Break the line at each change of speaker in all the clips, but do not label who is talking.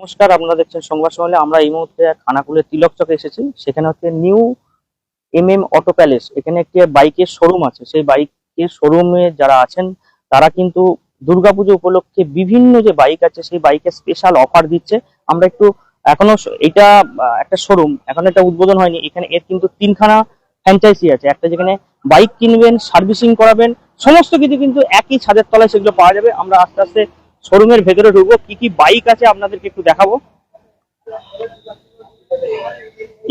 নমস্কার, আপনারা দেখছেন সংবাদ সম্মেলনে। আমরা এই মুহূর্তে খানাকুলের তিলক চকে এসেছি। সেখানে হচ্ছে new M M auto palace. এখানে একটি বাইকের শোরুম আছে। সেই বাইকের শোরুমে যারা আছেন, তারা কিন্তু দুর্গাপুজো উপলক্ষে বিভিন্ন যে বাইক আছে, সেই বাইকের স্পেশাল অফার দিচ্ছে। আমরা একটু এখনও এটা একটা শোরুম। এখন এটা উদ্বোধন হয়নি। এখানে এর কিন্তু তিনখানা ফ্র্যাঞ্চাইজি আছে। একটা যেখানে বাইক কিনবেন, সার্ভিসিং করাবেন, সমস্ত কিছু কিন্তু একই ছাদের তলায় সেগুলো পাওয়া যাবে। আমরা আস্তে আস্তে শোরুমের ভেতরে ঢুকবো। কি কি বাইক আছে আপনাদেরকে একটু দেখাবো?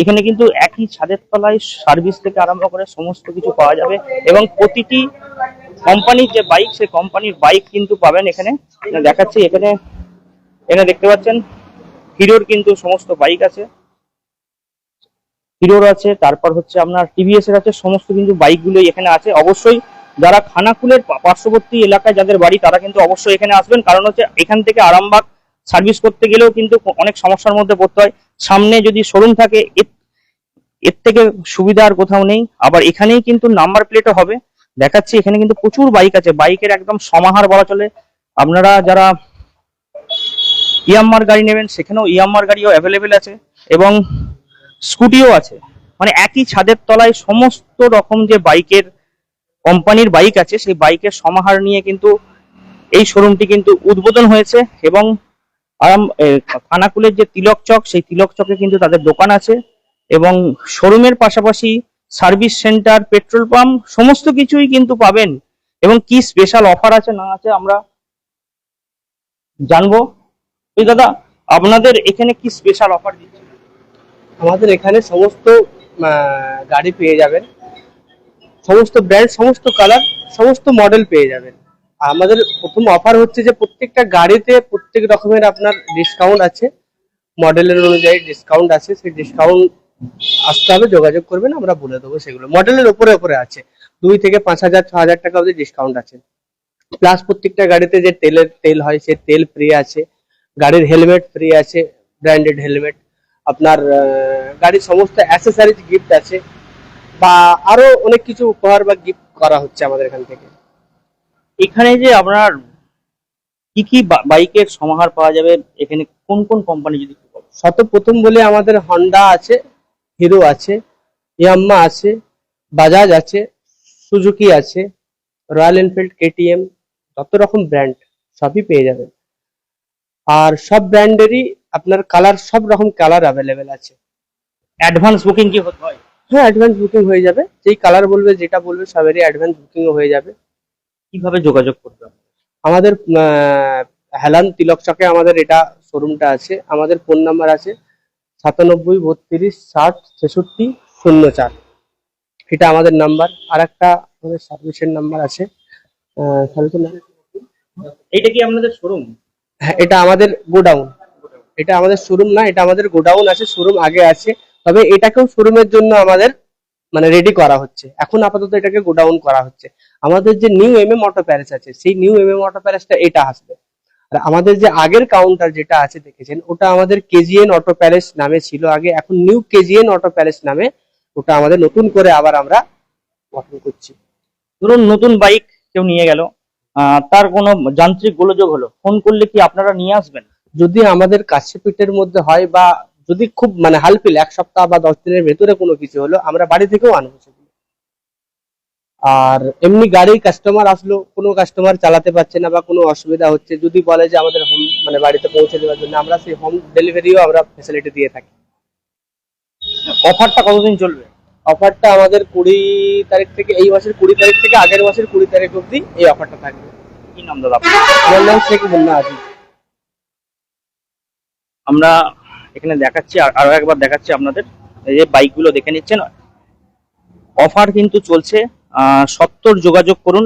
এখানে কিন্তু একই ছাদের তলায় সার্ভিস থেকে আরম্ভ করে সমস্ত কিছু পাওয়া যাবে এবং প্রতিটি কোম্পানির যে বাইক সেই কোম্পানির বাইক কিন্তু পাবেন এখানে। দেখাচ্ছি, এখানে এখানে দেখতে পাচ্ছেন, হিরোর কিন্তু সমস্ত বাইক আছে। হিরোর আছে, তারপর হচ্ছে আপনার টিভিএস এর আছে, সমস্ত কিন্তু বাইকগুলো এখানে আছে। অবশ্যই যারা খানাকুলের পার্শ্ববর্তী এলাকায় যাদের বাড়ি, তারা কিন্তু অবশ্যই এখানে আসবেন। কারণ হচ্ছে এখান থেকে আরামবাগ সার্ভিস করতে গেলেও কিন্তু অনেক সমস্যার মধ্যে পড়তে হয়। সামনে যদি শোরুম থাকে, এর- থেকে সুবিধা আর কোথাও নেই। আবার এখানেই কিন্তু নাম্বার প্লেটও হবে। দেখাচ্ছি, এখানে কিন্তু প্রচুর বাইক আছে। বাইকের একদম সমাহার বলা চলে। আপনারা যারা ইয়াম্মার গাড়ি নেবেন, সেখানেও ইয়াম্মার গাড়িও অ্যাভেলেবেল আছে এবং স্কুটিও আছে। মানে একই ছাদের তলায় সমস্ত রকম যে বাইকের কোম্পানির বাইক আছে, সেই বাইকের সমাহার নিয়ে কিন্তু এই শোরুমটি কিন্তু উদ্বোধন হয়েছে এবং আরাম খানাকুলের যে তিলক চক, সেই তিলক চকে কিন্তু তাদের দোকান আছে এবং শোরুমের পাশাপাশি সার্ভিস সেন্টার পেট্রোল পাম্প সমস্ত কিছুই কিন্তু পাবেন এবং কি স্পেশাল অফার আছে না আছে আমরা জানব। এই দাদা, আপনাদের এখানে কি স্পেশাল অফার দিচ্ছে?
আমাদের এখানে সমস্ত গাড়ি পেয়ে যাবেন। সমস্ত ব্র্যান্ড সমস্ত কালার সমস্ত মডেল পেয়ে যাবেন। আমাদের প্রথম অফার হচ্ছে যে প্রত্যেকটা গাড়িতে প্রত্যেক রকমের আপনার ডিসকাউন্ট আছে। মডেলের অনুযায়ী ডিসকাউন্ট আছে, সেই ডিসকাউন্ট আসতে হবে, যোগাযোগ করবেন, আমরা বলে দেবো সেগুলো। মডেলের উপরে ওপরে আছে, দুই থেকে পাঁচ হাজার, ছ হাজার টাকা অবধি ডিসকাউন্ট আছে। প্লাস প্রত্যেকটা গাড়িতে যে তেলের তেল হয়, সে তেল ফ্রি আছে, গাড়ির হেলমেট ফ্রি আছে ব্র্যান্ডেড হেলমেট আপনার গাড়ির সমস্ত অ্যাসেসারিজ গিফট আছে। বা আরও অনেক কিছু উপহার বা গিফট করা হচ্ছে আমাদের এখান থেকে।
এখানে যে আপনার কি কি বাইকের সমাহার পাওয়া যাবে এখানে কোন কোন কোম্পানি যদি?
শত প্রথম বলে আমাদের হন্ডা আছে হিরো আছে ইয়াম্মা আছে বাজাজ আছে সুজুকি আছে রয়্যাল এনফিল্ড কেটিএম যত রকম ব্র্যান্ড সবই পেয়ে যাবেন। আর সব ব্র্যান্ডেরই আপনার কালার সব রকম কালার অ্যাভেলেবেল আছে।
অ্যাডভান্স বুকিং কি হতে হয়?
হ্যাঁ অ্যাডভান্স বুকিং হয়ে যাবে। যেই কালার বলবে যেটা বলবে সবেরই অ্যাডভান্স বুকিংও হয়ে যাবে।
কীভাবে যোগাযোগ করতে হবে
আমাদের হেলান তিলক চকে আমাদের এটা শোরুমটা আছে। আমাদের ফোন নাম্বার আছে সাতানব্বই বত্রিশ ষাট ছেষট্টি শূন্য চার। এটা আমাদের নাম্বার আর একটা আমাদের সার্ভিসের নাম্বার আছে। সার্ভিসের
এইটা কি আপনাদের শোরুম
হ্যাঁ এটা আমাদের গোডাউন। এটা আমাদের শোরুম না এটা আমাদের গোডাউন আছে। শোরুম আগে আছে। তবে এটাকেও শোরুমের জন্য আমাদের মানে রেডি করা হচ্ছে। এখন আপাতত এটাকে গোডাউন করা হচ্ছে। আমাদের যে new M M auto palace আছে সেই নিউ এম এম অটো প্যারেসটা এটা আসবে। আর আমাদের যে আগের কাউন্টার যেটা আছে দেখেছেন ওটা আমাদের কেজিএন অটো প্যালেস নামে ছিল আগে। এখন নিউ কেজিএন অটো প্যালেস নামে ওটা আমাদের নতুন করে আবার আমরা গঠন করছি।
ধরুন নতুন বাইক কেউ নিয়ে গেল তার কোনো যান্ত্রিক গোলযোগ হলো। ফোন করলে কি আপনারা নিয়ে আসবেন?
যদি আমাদের কাছে পিঠের মধ্যে হয় বা যদি খুব মানে হালফিল এক সপ্তাহ বা দশ দিনের ভেতরে কোনো কিছু হলো আমরা বাড়ি থেকেও আনব সেগুলো। আর এমনি গাড়ি কাস্টমার আসলো কোনো কাস্টমার চালাতে পারছে না বা কোনো অসুবিধা হচ্ছে যদি বলে যে আমাদের হোম মানে বাড়িতে পৌঁছে দেওয়ার জন্য আমরা সেই হোম ডেলিভারিও আমরা ফেসিলিটি দিয়ে থাকি।
অফারটা কতদিন চলবে?
অফারটা আমাদের কুড়ি তারিখ থেকে এই মাসের কুড়ি তারিখ থেকে আগের মাসের কুড়ি তারিখ অবধি এই অফারটা থাকবে।
কি নাম দাদা আপনার?
নাম শেখ মুন্না আজিজ।
আমরা এখানে দেখাচ্ছি, আর একবার দেখাচ্ছি আপনাদের। এই যে বাইকগুলো দেখে নিচ্ছেন, অফার কিন্তু চলছে সত্তর যোগাযোগ করুন।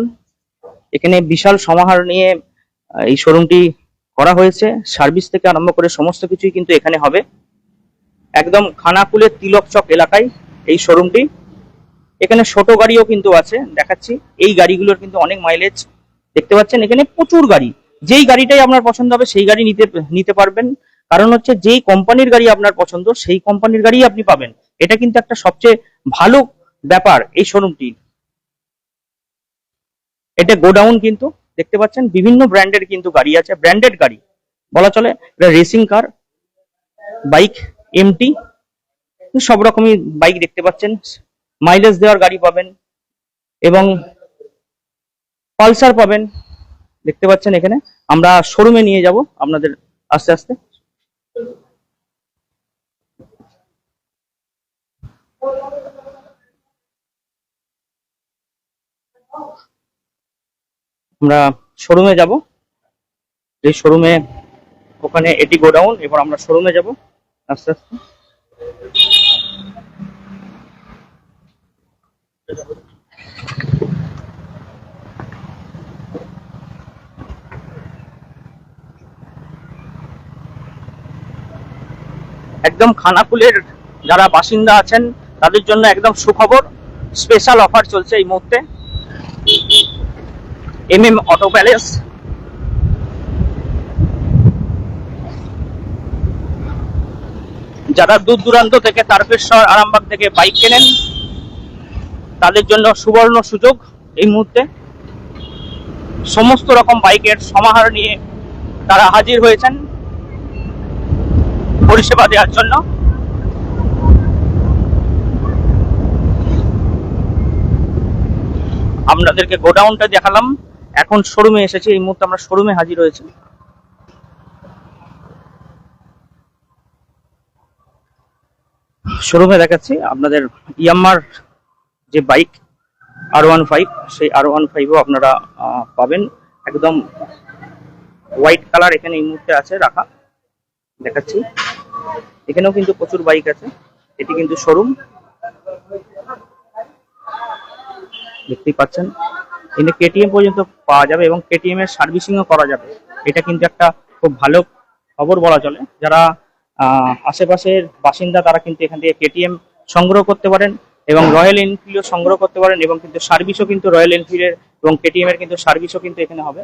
এখানে বিশাল সমাহার নিয়ে এই শোরুমটি করা হয়েছে। সার্ভিস থেকে আরম্ভ করে সমস্ত কিছুই কিন্তু এখানে হবে। একদম খানাকুলের তিলক চক এলাকায় এই শোরুমটি। এখানে ছোট গাড়িও কিন্তু আছে, দেখাচ্ছি। এই গাড়িগুলোর কিন্তু অনেক মাইলেজ দেখতে পাচ্ছেন। এখানে প্রচুর গাড়ি। যেই গাড়িটাই আপনার পছন্দ হবে, সেই গাড়ি নিতে নিতে পারবেন। কারণ হচ্ছে যেই কোম্পানির গাড়ি আপনার পছন্দ, সেই কোম্পানির গাড়ি আপনি পাবেন। এটা কিন্তু একটা সবচেয়ে ভালো ব্যাপার এই শোরুমটি। এটা গোডাউন কিন্তু, দেখতে পাচ্ছেন, বিভিন্ন ব্র্যান্ডের কিন্তু গাড়ি আছে, ব্র্যান্ডেড গাড়ি। বলা চলে, এটা রেসিং কার বাইক এমটি সব রকমই বাইক দেখতে পাচ্ছেন। মাইলেজ দেওয়ার গাড়ি পাবেন এবং পালসার পাবেন। দেখতে পাচ্ছেন এখানে। আমরা শোরুমে নিয়ে যাব আপনাদের আস্তে আস্তে। আমরা শোরুমে যাব। এই শোরুমে ওখানে এটি গোডাউন, এবার আমরা শোরুমে যাব। আস্তে আস্তে। একদম খানাকুলের যারা বাসিন্দা আছেন তাদের জন্য একদম সুখবর স্পেশাল অফার চলছে এই মুহূর্তে। এম এম অটো প্যালেস যারা দূর দূরান্ত থেকে তারকেশ্বর আরামবাগ থেকে বাইক কেনেন, তাদের জন্য সুবর্ণ সুযোগ এই মুহূর্তে। সমস্ত রকম বাইকের সমাহার নিয়ে তারা হাজির হয়েছেন। পরিষেবা দেওয়ার জন্য। আপনাদেরকে গোডাউনটা দেখালাম। এখন শোরুমে এসেছি, এই মুহূর্তে আমরা শোরুমে হাজির হয়েছি। শোরুমে দেখাচ্ছি আপনাদের ইয়াম্মার যে বাইক আর ওয়ান ফাইভ সেই আর ওয়ান ফাইভও আপনারা পাবেন। একদম হোয়াইট কালার এখানে এই মুহূর্তে আছে, রাখা। দেখাচ্ছি। এখানেও কিন্তু প্রচুর বাইক আছে। এটি কিন্তু শোরুম। দেখতেই পাচ্ছেন। এখানে কেটিএম পর্যন্ত পাওয়া যাবে এবং কেটিএম এর সার্ভিসিংও করা যাবে। এটা কিন্তু একটা খুব ভালো খবর বলা চলে। যারা আশেপাশের বাসিন্দা তারা কিন্তু এখান থেকে কেটিএম সংগ্রহ করতে পারেন এবং রয়্যাল এনফিল্ডও সংগ্রহ করতে পারেন এবং কিন্তু সার্ভিসও কিন্তু রয়্যাল এনফিল্ডের এবং কেটিএম এর কিন্তু সার্ভিসও কিন্তু এখানে হবে।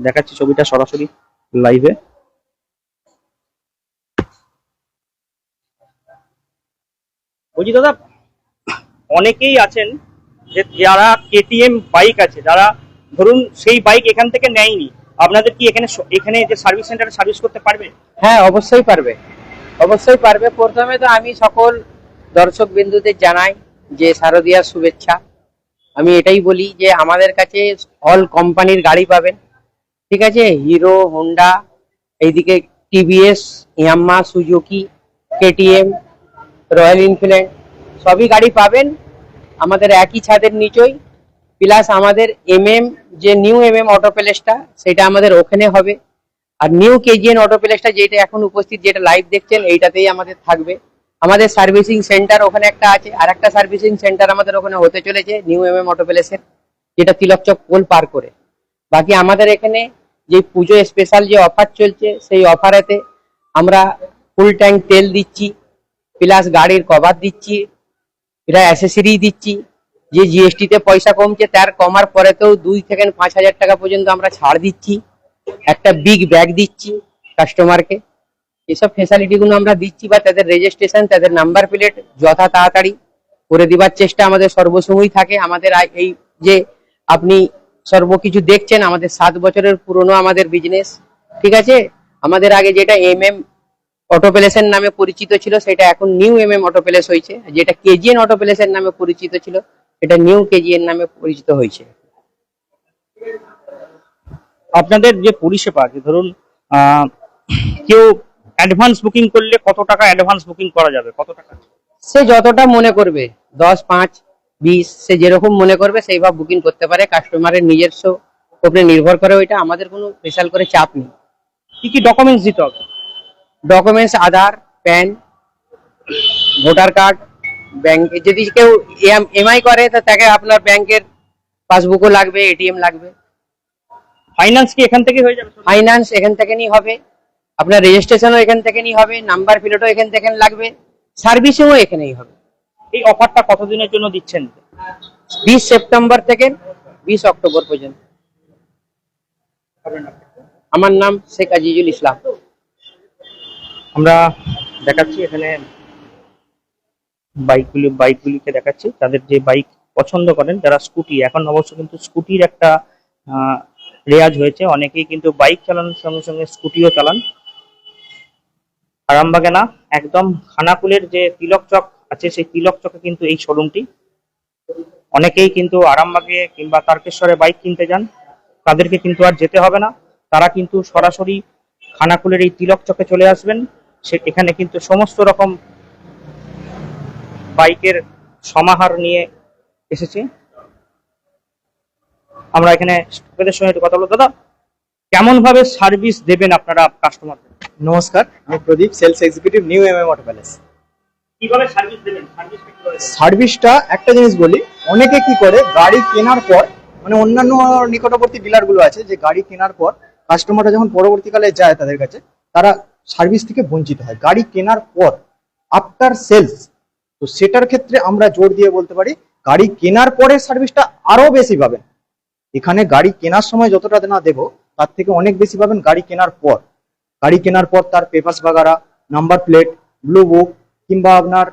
দেখাচ্ছি ছবিটা সরাসরি লাইভে বলছি দাদা অনেকেই আছেন যে যারা কেটিএম বাইক আছে, যারা ধরুন সেই বাইক এখান থেকে নেয়নি, আপনাদের কি এখানে এখানে যে সার্ভিস সেন্টারে সার্ভিস করতে পারবে?
হ্যাঁ অবশ্যই পারবে। অবশ্যই পারবে। প্রথমে তো আমি সকল দর্শক বিন্দুদের জানাই যে শারদিয়ার শুভেচ্ছা। আমি এটাই বলি যে আমাদের কাছে অল কোম্পানির গাড়ি পাবেন। ঠিক আছে? হিরো হোন্ডা এইদিকে TVS Yamaha Suzuki KTM Royal Enfield সবই গাড়ি পাবেন। আমাদের একই ছাদের নিচই। প্লাস আমাদের এমএম যে নিউ এমএম অটো প্যালেসটা সেটা আমাদের ওখানে হবে। আর নিউ কেজিএন অটো প্যালেসটা যেটা এখন উপস্থিত, যেটা লাইভ দেখছেন, এইটাতেই আমাদের থাকবে। আমাদের সার্ভিসিং সেন্টার ওখানে একটা আছে, আর একটা সার্ভিসিং সেন্টার আমাদের ওখানে হতে চলেছে নিউ এমএম অটো প্যালেসের যেটা তিলকচক পোল পার করে। বাকি আমাদের এখানে যে পুজো স্পেশাল যে অফার চলছে, সেই অফারেতে আমরা ফুল ট্যাঙ্ক তেল দিচ্ছি প্লাস গাড়ির কভার দিচ্ছি প্লাস অ্যাসেসরি দিচ্ছি। যে জিএসটি তে পয়সা কমছে, তার কমার পরেতেও দুই থেকে পাঁচ হাজার টাকা পর্যন্ত আমরা ছাড় দিচ্ছি। একটা বিগ ব্যাগ দিচ্ছি কাস্টমারকে এসব ফেসিলিটি গুলো আমরা দিচ্ছি বা তাদের রেজিস্ট্রেশন তাদের নাম্বার প্লেট যথা তাড়াতাড়ি করে দিবার চেষ্টা আমাদের সর্বসময় থাকে। আমাদের এই যে আপনি সর্বকিছু দেখছেন, আমাদের সাত বছরের পুরনো আমাদের বিজনেস ঠিক আছে? আমাদের আগে যেটা এম এম অটোপ্যালেসের নামে পরিচিত ছিল সেটা এখন নিউ এম এম অটোপ্যালেস হয়েছে। যেটা কেজিএন অটো অটোপ্যালেসের নামে পরিচিত ছিল এটা নিউ কেজিএন নামে পরিচিত হয়েছে।
আপনাদের যে পরিষেবা যে ধরুন কেউ অ্যাডভান্স বুকিং করলে কত টাকা অ্যাডভান্স বুকিং করা যাবে? কত টাকা?
সে যতটা মনে করবে দশ পাঁচ বিশ সে যেরকম মনে করবে সেইভাবে বুকিং করতে পারে। কাস্টমারের নিজস্ব উপরে নির্ভর করে ওইটা। আমাদের কোনো স্পেশাল করে চাপ নেই।
কি কি ডকুমেন্টস দিতে হবে?
Documents Aadhaar PAN voter card bank যদি কেউ এমআই করে তো তাকে আপনার ব্যাংকের পাসবুকও লাগবে এটিএম লাগবে।
ফাইন্যান্স কি এখান থেকে হয়ে যাবে?
ফাইন্যান্স এখান থেকে নিয়ে হবে। আপনার রেজিস্ট্রেশনও এখান থেকে নিয়ে হবে নাম্বার প্লেটও এখান থেকে লাগবে সার্ভিসিংও এখানেই হবে।
এই অফারটা কতদিনের জন্য দিচ্ছেন?
বিশ সেপ্টেম্বর থেকে বিশ অক্টোবর পর্যন্ত। আমার নাম শেখ আজিজুল ইসলাম।
আমরা দেখাচ্ছি এখানে বাইকগুলি, বাইকগুলিকে দেখাচ্ছি। তাদের যে বাইক পছন্দ করেন, যারা স্কুটি, এখন অবশ্য কিন্তু স্কুটির একটা রেয়াজ হয়েছে। অনেকেই কিন্তু বাইক চালানোর সঙ্গে সঙ্গে স্কুটিও চালান। আরামবাগে না একদম খানাকুলের যে তিলক চক আছে, সেই তিলক চকে কিন্তু এই শোরুমটি। অনেকেই কিন্তু আরামবাগে কিংবা তারকেশ্বরে বাইক কিনতে যান। তাদেরকে কিন্তু আর যেতে হবে না। তারা কিন্তু সরাসরি খানাকুলের এই তিলক চকে চলে আসবেন। সে এখানে কিন্তু সমস্ত রকম বাইকের সমাহার নিয়ে এসেছে। আমরা এখানে সঙ্গে একটু কথা বলব। দাদা কেমন ভাবে সার্ভিস দেবেন আপনারা কাস্টমারদের?
নমস্কার আমি Pradeep sales executive new M M auto palace.
কীভাবে সার্ভিস দেবেন? সার্ভিসটা
সার্ভিসটা একটা জিনিস বলি অনেকে কি করে গাড়ি কেনার পর মানে অন্যান্য নিকটবর্তী ডিলারগুলো আছে যে গাড়ি কেনার পর কাস্টমাররা যখন পরবর্তীকালে যায় তাদের কাছে তারা সার্ভিস থেকে বঞ্চিত হয়। গাড়ি কেনার পর আফটার সেলস তো সেটার ক্ষেত্রে আমরা জোর দিয়ে বলতে পারি, গাড়ি কেনার পরে সার্ভিসটা আরও বেশি পাবেন। এখানে গাড়ি কেনার সময় যতটা না দেবো, তার থেকে অনেক বেশি পাবেন গাড়ি কেনার পর। গাড়ি কেনার পর তার পেপার্স বাগারা, নাম্বার প্লেট, ব্লু বুক, কিংবা আপনার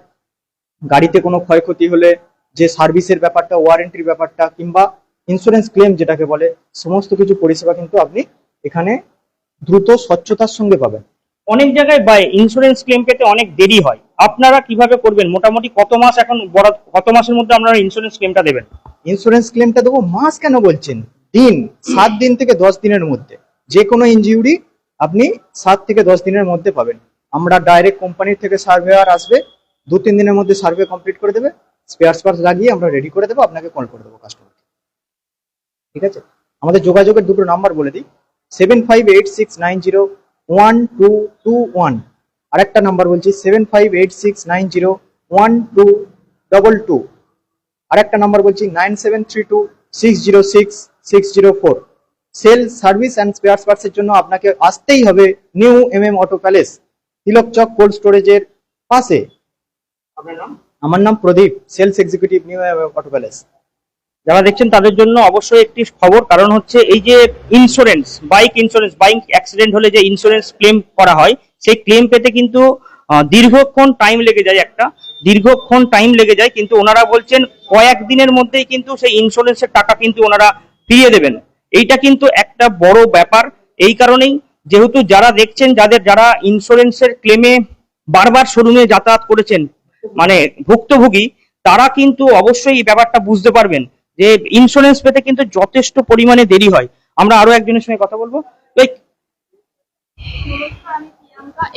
গাড়িতে কোনো ক্ষয়ক্ষতি হলে যে সার্ভিসের ব্যাপারটা ওয়ারেন্টির ব্যাপারটা, কিংবা ইন্স্যুরেন্স ক্লেম যেটাকে বলে, সমস্ত কিছু পরিষেবা কিন্তু আপনি এখানে দ্রুত স্বচ্ছতার সঙ্গে পাবেন।
অনেক জায়গায় বাই ইন্স্যুরেন্স ক্লেম পেতে অনেক দেরি হয়। আপনারা কীভাবে করবেন? মোটামুটি কত মাস এখন কত মাসের মধ্যে আপনারা ইন্স্যুরেন্স ক্লেমটা দেবেন?
ইন্স্যুরেন্স ক্লেমটা দেবো মাস কেন বলছেন? দিন, সাত দিন থেকে দশ দিনের মধ্যে। যে কোনো ইনজিউরি আপনি সাত থেকে দশ দিনের মধ্যে পাবেন। আমরা ডাইরেক্ট কোম্পানির থেকে সার্ভেয়ার আসবে, দু, তিন দিনের মধ্যে সার্ভে কমপ্লিট করে দেবে স্পেয়ার পার্টস লাগিয়ে আমরা রেডি করে দেবো, আপনাকে কল করে দেবো কাস্টমারকে ঠিক আছে? আমাদের যোগাযোগের দুটো নাম্বার বলে দিই। Seven five eight six nine zero one two two one আর একটা নাম্বার বলছি seven five eight six nine zero one two double two আর একটা নাম্বার বলছি nine seven three two six zero six six zero four sale service and spare পার্টসের জন্য আপনাকে আসতেই হবে new M M auto palace Tilak Chak cold স্টোরেজের পাশে।
আপনার নাম?
আমার নাম Pradeep sales executive new M M auto palace
যারা দেখছেন তাদের জন্য অবশ্যই একটি খবর, কারণ হচ্ছে এই যে insurance bike insurance bike accident হলে যে ইন্স্যুরেন্স ক্লেম করা হয়, সেই ক্লেম পেতে কিন্তু দীর্ঘক্ষণ টাইম লেগে যায় একটা। দীর্ঘক্ষণ টাইম লেগে যায়, কিন্তু ওনারা বলছেন কয়েক দিনের মধ্যেই কিন্তু সেই ইন্স্যুরেন্সের টাকা কিন্তু ওনারা ফিরিয়ে দেবেন। এইটা কিন্তু একটা বড় ব্যাপার। এই কারণেই যেহেতু যারা দেখছেন, যাদের যারা ইন্স্যুরেন্সের ক্লেমে বারবার শোরুমে যাতায়াত করেছেন মানে ভুক্তভোগী, তারা কিন্তু অবশ্যই এই ব্যাপারটা বুঝতে পারবেন। যে ইন্স্যুরেন্স পেতে কিন্তু যথেষ্ট পরিমাণে দেরি হয়। আমরা আরও একজনের সঙ্গে কথা বলব।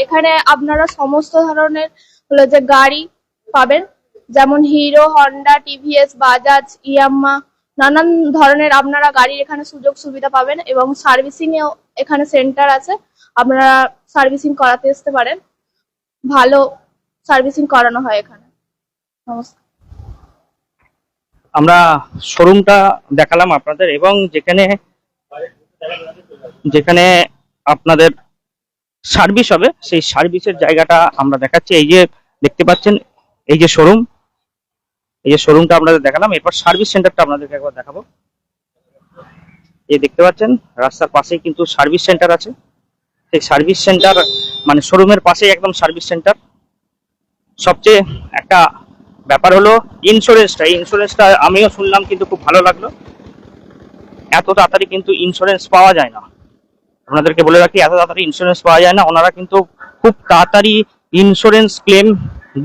এখানে আপনারা সমস্ত ধরনের হলো যে গাড়ি পাবেন, যেমন Hero, Honda, TVS, Bajaj Yamaha নানান ধরনের আপনারা গাড়ির এখানে সুযোগ সুবিধা পাবেন এবং সার্ভিসিং এও এখানে সেন্টার আছে। আপনারা সার্ভিসিং করাতে আসতে পারেন। ভালো সার্ভিসিং করানো হয় এখানে। নমস্কার।
আমরা শোরুমটা দেখালাম আপনাদের এবং যেখানে যেখানে আপনাদের সার্ভিস হবে, সেই সার্ভিসের জায়গাটা আমরা দেখাচ্ছি। এই যে দেখতে পাচ্ছেন, এই যে শোরুম এই যে শোরুমটা আপনাদের দেখালাম। এরপর সার্ভিস সেন্টারটা আপনাদেরকে একবার দেখাবো। এই দেখতে পাচ্ছেন, রাস্তার পাশেই কিন্তু সার্ভিস সেন্টার আছে। সেই সার্ভিস সেন্টার মানে শোরুমের পাশেই একদম সার্ভিস সেন্টার সবচেয়ে একটা ব্যাপার হলো ইন্স্যুরেন্সটা ইন্স্যুরেন্সটা আমিও শুনলাম কিন্তু খুব ভালো লাগল। এত তাড়াতাড়ি কিন্তু ইন্স্যুরেন্স পাওয়া যায় না। আপনাদেরকে বলে রাখি, এত তাড়াতাড়ি ইন্স্যুরেন্স পাওয়া যায় না, ওনারা কিন্তু খুব তাড়াতাড়ি ইন্স্যুরেন্স ক্লেম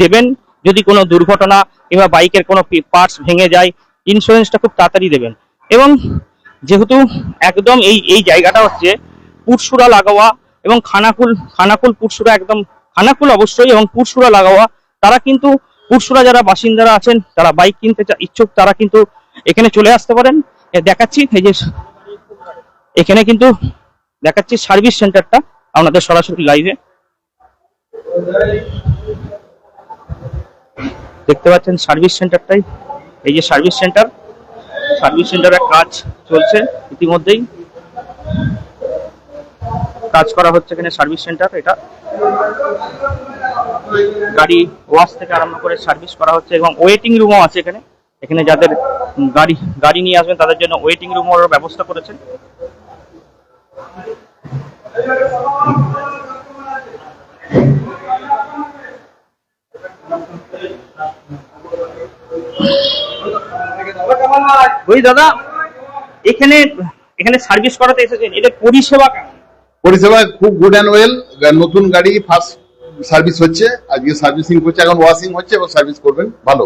দেবেন। যদি কোনো দুর্ঘটনা কিংবা বাইকের কোনো পার্টস ভেঙে যায় ইন্স্যুরেন্সটা খুব তাড়াতাড়ি দেবেন। এবং যেহেতু একদম এই এই জায়গাটা হচ্ছে পুরসুরা লাগাওয়া এবং খানাকুল খানাকুল পুরসুরা একদম, খানাকুল অবশ্যই এবং পুরসুরা লাগাওয়া তারা কিন্তু পুরসুরা যারা বাসিন্দারা আছেন, তারা বাইক কিনতে ইচ্ছুক, তারা কিন্তু এখানে চলে আসতে পারেন। দেখাচ্ছি এই যে এখানে কিন্তু দেখাচ্ছি সার্ভিস সেন্টারটা আপনাদের সরাসরি লাইভে দেখতে পাচ্ছেন সার্ভিস সেন্টারটাই এই যে সার্ভিস সেন্টার সার্ভিস সেন্টারের কাজ চলছে ইতিমধ্যেই। কাজ করা হচ্ছে এখানে সার্ভিস সেন্টার এটা। গাড়ি ওয়াশ থেকে আরম্ভ করে সার্ভিস করা হচ্ছে এবং ওয়েটিং রুমও আছে এখানে। এখানে যাদের গাড়ি গাড়ি নিয়ে আসবেন তাদের জন্য ওয়েটিং রুমের ব্যবস্থা করেছেন। ওই দাদা, এখানে এখানে সার্ভিস করাতে এসেছেন। এদের পরিষেবা
পরিষেবা খুব গুড অ্যান্ড ওয়েল নতুন গাড়ি ফার্স্ট সার্ভিস হচ্ছে আজকে সার্ভিসিং করছে এখন ওয়াশিং হচ্ছে এবং সার্ভিস করবেন ভালো।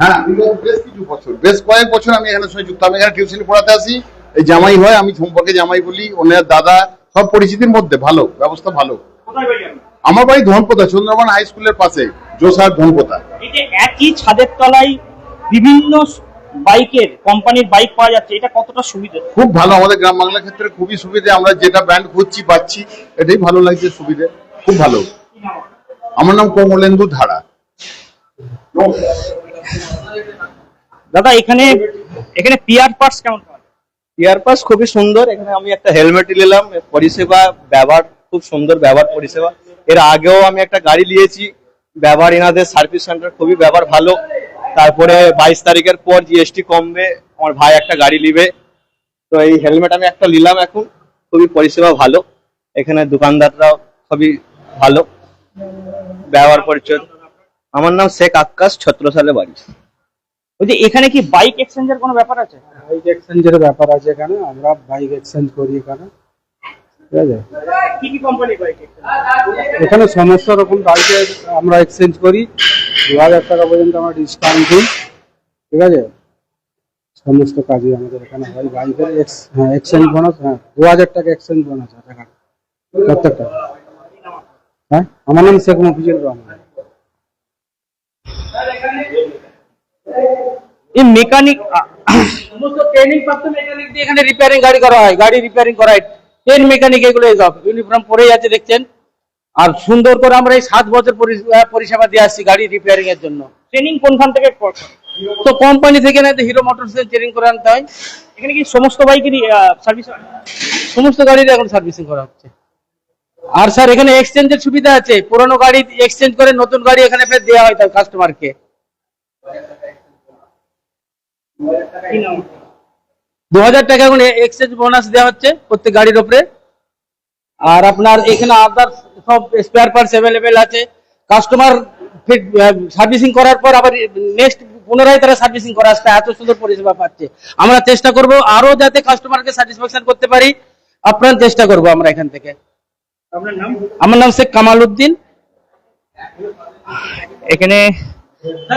হ্যাঁ বিগত বেশ কিছু বছর বেশ কয়েক বছর আমি এখানে সঙ্গে যুক্ত আমি এখানে টিউশন পড়াতে আসি এই জামাই হয় আমি সম্পর্কে জামাই বলি ওনার দাদা সব পরিচিতির মধ্যে ভালো ব্যবস্থা ভালো? আমার বাড়ি ধনপোতা চন্দ্রমান হাই স্কুলের পাশে জোসার ধনপোতা।
একই ছাদের তলায় বিভিন্ন বাইকের কোম্পানির বাইক পাওয়া যাচ্ছে এটা কতটা সুবিধা?
খুব ভালো আমাদের গ্রাম বাংলার ক্ষেত্রে খুবই সুবিধে আমরা যেটা ব্র্যান্ড খুঁজছি পাচ্ছি এটাই ভালো লাগছে সুবিধে খুব ভালো। আমার নাম কমলেন্দু ধারা।
দাদা এখানে এখানে পিয়ার পার্টস কেমন যায়?
ইয়ারপাস খুবই সুন্দর এখানে আমি একটা হেলমেট নিলাম পরিষেবা ব্যবহার খুব সুন্দর ব্যবহার পরিষেবা। এর আগেও আমি একটা গাড়ি নিয়েছি ব্যবহার এনাদের সার্ভিস সেন্টার খুবই ব্যবহার ভালো। তারপরে বাইশ তারিখের পর জিএসটি কমবে আমার ভাই একটা গাড়ি নিবে। তো এই হেলমেট আমি একটা নিলাম এখন খুবই পরিষেবা ভালো। এখানে দোকানদাররাও খুবই ভালো। ব্যবহার পরিচয়। আমার নাম শেখ আক্কাস ছত্রসালে বাড়ি।
বলছি এখানে কি বাইক এক্সচেঞ্জের কোনো ব্যাপার আছে?
বাইক এক্সচেঞ্জের ব্যাপার আছে এখানে আমরা বাইক এক্সচেঞ্জ করি এখানে। ঠিক আছে?
কি কি কোম্পানির বাইক
এখানে? সমস্ত রকম বাইকের আমরা এক্সচেঞ্জ করি। দু হাজার টাকা পর্যন্ত আমরা ডিসকাউন্ট দিই। ঠিক আছে? সমস্ত কাজই আমাদের এখানে হয়। বাইকের হ্যাঁ এক্সচেঞ্জ বোনাস হ্যাঁ দু হাজার টাকা এক্সচেঞ্জ বোনাস আছে এখানে। প্রত্যেকটা। হ্যাঁ আমার নাম শেখ মফিজুর রহমান
এই মেকানিক
সমস্ত ট্রেনিং প্রাপ্ত মেকানিক দিয়ে এখানে রিপেয়ারিং গাড়ি করা হয়। গাড়ি রিপেয়ারিং করা হয়। ট্রেন মেকানিক এগুলো ইউনিফর্ম পরেই আছে দেখছেন। আর সুন্দর করে আমরা এই সাত বছর পরি- পরিষেবা দিয়ে আসছি গাড়ি রিপেয়ারিং এর জন্য।
ট্রেনিং কোনখান থেকে
তো কোম্পানি থেকে না হিরো মোটরস ট্রেনিং করে আনতে হয়।
এখানে কি সমস্ত বাইকেরই সার্ভিস
সমস্ত গাড়ির এখন সার্ভিসিং করা হচ্ছে। আর স্যার এখানে এক্সচেঞ্জের সুবিধা আছে। পুরনো গাড়ি এক্সচেঞ্জ করে নতুন গাড়ি এখানে ফের দেওয়া হয় তার কাস্টমারকে দু হাজার টাকা এখন এক্সচেঞ্জ বোনাস দেওয়া হচ্ছে প্রত্যেক গাড়ির উপরে। আর আপনার এখানে আদার সব স্পেয়ার পার্টস অ্যাভেলেবেল আছে। কাস্টমার সার্ভিসিং করার পর আবার নেক্সট পুনরায় তারা সার্ভিসিং করা আসতে এত সুন্দর পরিষেবা পাচ্ছে। আমরা চেষ্টা করব আরও যাতে কাস্টমারকে স্যাটিসফ্যাকশন করতে পারি। আপনার চেষ্টা করব আমরা এখান থেকে। আমার নাম শেখ কামাল উদ্দিন।
এখানে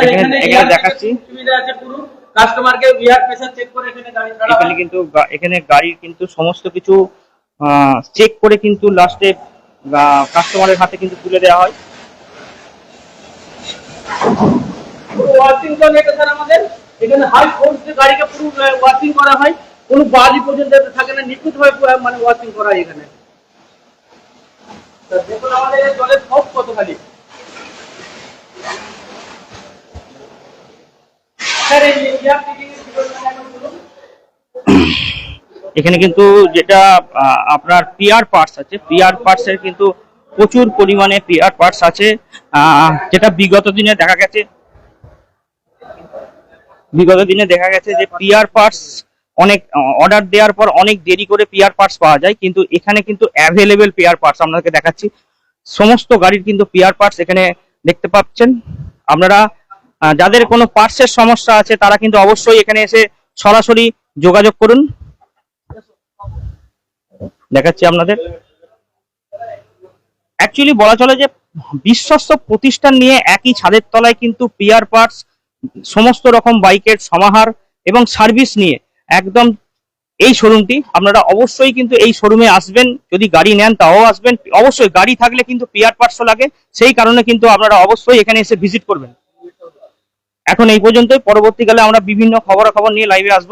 এখানে এখানে দেখাচ্ছি।
সুবিধা আছে পুরো? কাস্টমারকে ইয়ার প্রেসার চেক করে এখানে গাড়ি ছাড়া
এখানে কিন্তু গা- এখানে গাড়ির কিন্তু সমস্ত কিছু চেক করে কিন্তু লাস্টে কাস্টমারের হাতে কিন্তু তুলে দেওয়া হয়।
ওয়াশিং তো এটা স্যার আমাদের। এখানে হাই ফোর্স দিয়ে গাড়িকে পুরো ওয়াশিং করা হয়। কোনো বাজি পর্যন্ত যাতে থাকে না নিখুঁত ভাবে পুরো মানে ওয়াশিং করা হয় এখানে। তা দেখুন আমাদের এই জলের সব কত খালি স্যার এই ইয়ার টিকিং
এখানে কিন্তু যেটা আপনার পিয়ার পার্টস আছে। পিয়ার পার্টস এর কিন্তু প্রচুর পরিমাণে পিয়ার পার্টস আছে। যেটা বিগত দিনে দেখা গেছে, বিগত দিনে দেখা গেছে যে পিয়ার পার্টস অনেক অর্ডার দেওয়ার পর অনেক দেরি করে পিয়ার পার্টস পাওয়া যায়, কিন্তু এখানে কিন্তু অ্যাভেলেবেল পিয়ার পার্টস আপনাদেরকে দেখাচ্ছি। সমস্ত গাড়ির কিন্তু পিয়ার পার্টস এখানে দেখতে পাচ্ছেন। আপনারা যাদের কোনো পার্টসের সমস্যা আছে, তারা কিন্তু অবশ্যই এখানে এসে সরাসরি যোগাযোগ করুন। দেখাচ্ছি আপনাদের। অ্যাকচুয়ালি বলা চলে যে, বিশ্বস্ত প্রতিষ্ঠান নিয়ে একই ছাদের তলায় কিন্তু পিয়ার পার্টস সমস্ত রকম বাইকের সমাহার এবং সার্ভিস নিয়ে একদম এই শোরুমটি। আপনারা অবশ্যই কিন্তু এই শোরুমে আসবেন। যদি গাড়ি নেন, তাও আসবেন। অবশ্যই গাড়ি থাকলে কিন্তু পিয়ার পার্টসও লাগে। সেই কারণে কিন্তু আপনারা অবশ্যই এখানে এসে ভিজিট করবেন। এখন এই পর্যন্তই। পরবর্তীকালে আমরা বিভিন্ন খবরাখবর নিয়ে লাইভে আসব।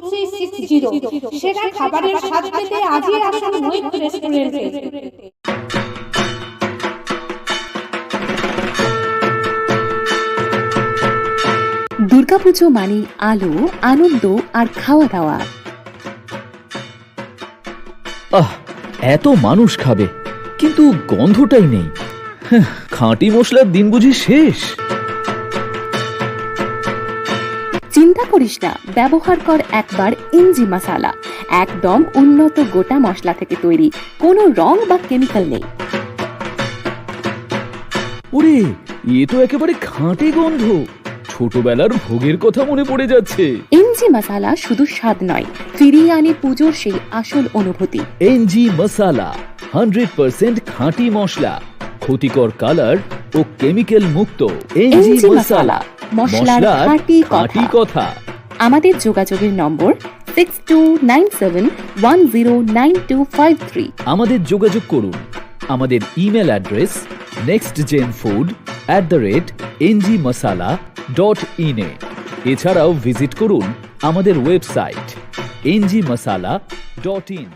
zero. সেরা খাবারের স্বাদ পেতে আজই আসুন মৈত্র রেস্টুরেন্টে
দুর্গাপুজো মানে আলো আনন্দ আর খাওয়া দাওয়া
আহ এত মানুষ খাবে কিন্তু গন্ধটাই নেই। খাঁটি মশলার দিন বুঝি শেষ।
চিন্তা করিস না ব্যবহার কর একবার ইঞ্জি মশালা। একদম উন্নত গোটা মশলা থেকে তৈরি কোনো রং বা কেমিক্যাল নেই।
ওরে এ তো একেবারে খাঁটি গন্ধ। ছোটবেলার ভোগের কথা মনে পড়ে যাচ্ছে।
ইঞ্জি মশালা শুধু স্বাদ নয় ফিরিয়ে আনে পুজোর সেই আসল অনুভূতি।
এনজি মশালা হান্ড্রেড পার্সেন্ট খাঁটি মশলা ক্ষতিকর কালার ও কেমিক্যাল মুক্ত। এনজি
এনজি
মশালা
মশলার খাঁটি
কথা।
আমাদের যোগাযোগের নম্বর six two nine seven one zero nine two five three
আমাদের যোগাযোগ করুন। আমাদের email address next gen food at the rate NG Masala dot ইনে এছাড়াও ভিজিট করুন আমাদের website NG Masala dot in